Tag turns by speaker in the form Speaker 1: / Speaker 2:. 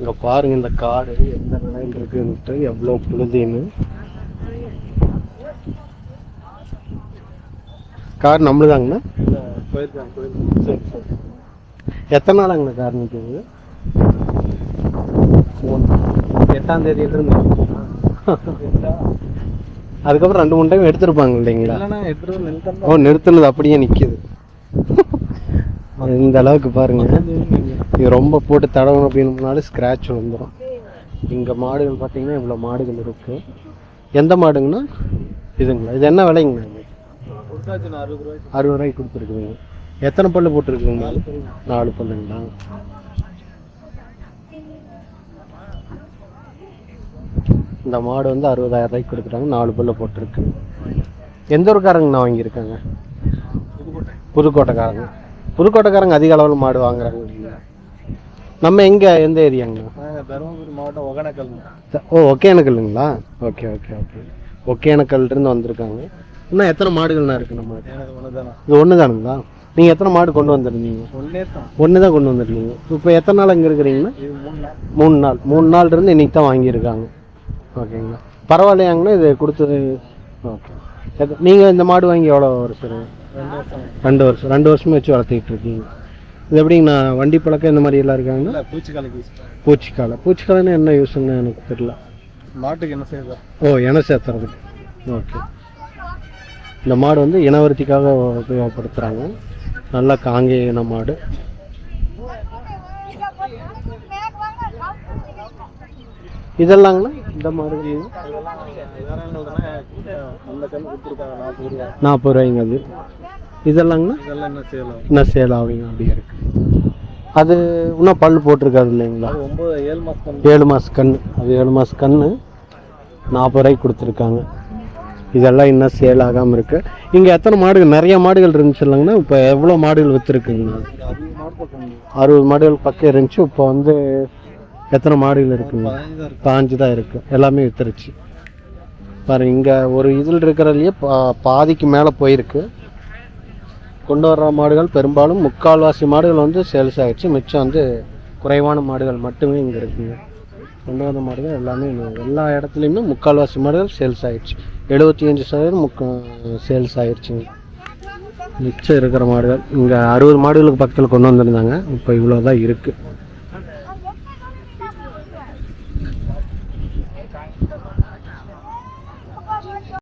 Speaker 1: இங்க பாருங்க இந்த காடு எந்த நிலையில் இருக்குன்ட்டு எவ்வளோ புழுதின்னு. கார் நம்மளுதாங்கண்ணா? சரி சரி எத்தனை நாளாங்கண்ணா கார் நிற்குது எட்டாம் தேதியிலிருந்து. அதுக்கப்புறம் ரெண்டு மூணு டைம் எடுத்திருப்பாங்க இல்லைங்களா? ஓ நிறுத்துனது அப்படியே நிக்குது. இந்த அளவுக்கு பாருங்க. இது ரொம்ப போட்டு தடவணும் அப்படின்னாலும் ஸ்க்ராட்ச் வந்துடும் இங்கே மாடுகள் பார்த்தீங்கன்னா இவ்வளோ மாடுகள் இருக்குது எந்த மாடுங்கண்ணா இதுங்களா. இது என்ன விலைங்கண்ணா
Speaker 2: அறுபது ரூபாய்க்கு
Speaker 1: அறுபது ரூபாய்க்கு கொடுத்துருக்குங்க எத்தனை பல்லு போட்டிருக்குங்க நாலு பல்லுங்களா? இந்த மாடு வந்து அறுபதாயிரம் ரூபாய்க்கு கொடுக்குறாங்க. நாலு பல்லு போட்டிருக்கு. எந்த ஊருக்காரங்கண்ணா வாங்கியிருக்காங்க? புதுக்கோட்டைக்காரங்க. புதுக்கோட்டைக்காரங்க அதிக அளவில் மாடு வாங்குறாங்க. நம்ம எங்கே எந்த
Speaker 2: நாங்கள் தருமபுரி மாவட்டம் ஒகேனக்கல்
Speaker 1: ஓ ஒகேனக்கல்லுங்களா? Okay okay okay. ஒகேனக்கல்லிருந்து வந்திருக்காங்க. இன்னும் எத்தனை மாடுகள்ண்ணா இருக்கு நம்ம இது ஒன்று தானுங்களா நீங்கள் எத்தனை மாடு கொண்டு வந்திருந்தீங்க?
Speaker 2: ஒன்றே தான்
Speaker 1: ஒன்று தான் கொண்டு வந்திருக்கீங்க. இப்போ எத்தனை நாள் இங்கே இருக்கிறீங்கன்னா
Speaker 2: இது மூணு நாள்.
Speaker 1: மூணு நாள். மூணு நாள் இருந்து இன்னைக்கு தான் வாங்கியிருக்காங்க. ஓகேங்களா? பரவாயில்லையாங்கண்ணா இது கொடுத்தது? ஓகே. நீங்கள் இந்த மாடு வாங்கி எவ்வளோ வருஷம்
Speaker 2: ரெண்டு வருஷம்.
Speaker 1: ரெண்டு வருஷம் வச்சு வளர்த்திட்டு இருக்கீங்க. இது எப்படிங்கண்ணா வண்டி பழக்கம் இந்த மாதிரி எல்லாம் இருக்காங்கன்னா
Speaker 2: பூச்சிக்காலைக்கு
Speaker 1: பூச்சிக்காலை பூச்சிக்காலைன்னு என்ன யூஸுன்னு எனக்கு தெரியல.
Speaker 2: மாட்டுக்கு என்ன செய்யுது
Speaker 1: ஓ இன சேர்த்துறதுக்கு ஓகே. இந்த மாடு வந்து இனவருத்திக்காக உபயோகப்படுத்துகிறாங்க நல்லா காங்கேய இன மாடு. இதெல்லாங்கண்ணா? இந்த
Speaker 2: மாதிரி. நாற்பது
Speaker 1: ரூபாய்ங்க அது. இதெல்லாங்கண்ணா?
Speaker 2: இதெல்லாம் என்ன செய்யலாம்
Speaker 1: என்ன சேல் ஆகுங்க அப்படியே இருக்கு. அது இன்னும் பல் போட்டிருக்காது இல்லைங்களா?
Speaker 2: ஒம்பது ஏழு மாதம்
Speaker 1: ஏழு மாத கன்று அது ஏழு மாத கன்று நாற்பது ரூபாய்க்கு கொடுத்துருக்காங்க. இதெல்லாம் இன்னும் சேல் ஆகாமல் இருக்கு. இங்கே எத்தனை மாடுகள்? நிறைய மாடுகள் இருந்துச்சு இல்லைங்கண்ணா. இப்போ எவ்வளோ மாடுகள் விற்றுருக்குங்கண்ணா அறுபது மாடுகள் பக்கம் இருந்துச்சு. இப்போ வந்து எத்தனை மாடுகள் இருக்குங்க பாஞ்சு தான் இருக்கு. எல்லாமே வித்துருச்சு. பாருங்க இங்கே ஒரு இதில் இருக்கிறதுலையே பா பாதிக்கு மேலே போயிருக்கு. கொண்டு வர்ற மாடுகள் பெரும்பாலும் முக்கால்வாசி மாடுகள் வந்து சேல்ஸ் ஆயிடுச்சு. மிச்சம் வந்து குறைவான மாடுகள் மட்டுமே இங்கே இருக்குங்க கொண்டு வந்த மாடுகள் எல்லாமே எல்லா இடத்துலையுமே முக்கால்வாசி மாடுகள் சேல்ஸ் ஆயிடுச்சு. எழுபத்தி அஞ்சு சதவீதம் முக்கா சேல்ஸ் ஆயிடுச்சுங்க மிச்சம் இருக்கிற மாடுகள் இங்கே அறுபது மாடுகளுக்கு பக்கத்தில் கொண்டு வந்திருந்தாங்க. இப்போ இவ்வளோ தான் இருக்குது